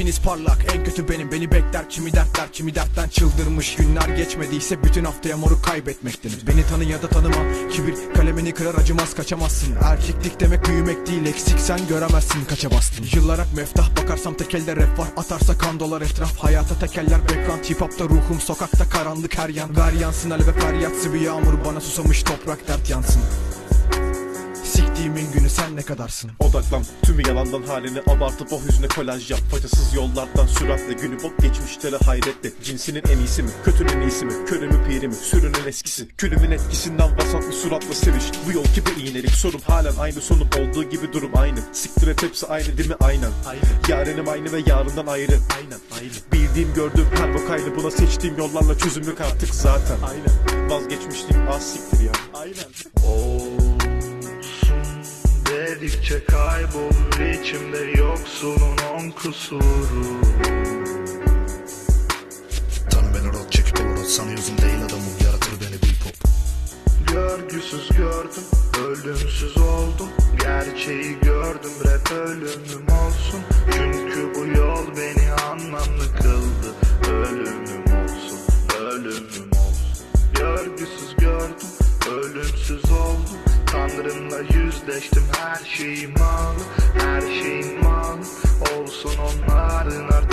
deniz parlak En kötü benim. Beni bekler kimi dertler kimi dertten çıldırmış. Günler geçmediyse bütün haftaya moruk kaybetmektenir Beni tanı ya da tanıma kibir kalemini kırar acımaz kaçamazsın. Erkeklik demek büyümek değil eksik sen göremezsin. Kaça bastın? Yıllar ak meftah bakarsam tek elde rap var Atarsa kan dolar etraf. Hayata tekeller background Hip hopta ruhum sokakta karanlık her yan. Ver yansın alev feryat sıvı yağmur bana susamış toprak dert yansın Günü sen ne kadarsın? Odaklan tümü yalandan halini abartıp o hüzne kolaj yap. Faydasız yollardan süratle günü bok geçmişlere hayretle. Cinsinin en iyisi mi kötünün iyisi mi körü mü piri mi sürünün eskisi? Külümün etkisinden vasatlı suratla seviş. Bu yol gibi iğnelik sorum halen aynı sonum olduğu gibi durum aynı. Siktir et hepsi aynı değil mi? Aynen. Aynen. Yarenim aynı ve yarından ayrı. Aynen aynen. Bildiğim gördüğüm her vak aynı. Buna seçtiğim yollarla çözüm yok artık zaten. Aynen. Vazgeçmişliğim az siktir ya. Aynen dedikçe kaybolur içimde yoksulun on kusuru. Tanı beni rot çekip olur sanıyorsun değil adamım yaratır beni bir pop. Görgüsüz gördüm, ölümsüz oldum. Gerçeği gördüm, rap ölümüm olsun. Çünkü bu yol beni anlamlı kıldı Tanrımla yüzleştim, her şeyim malı Her şeyim malı Olsun onların artık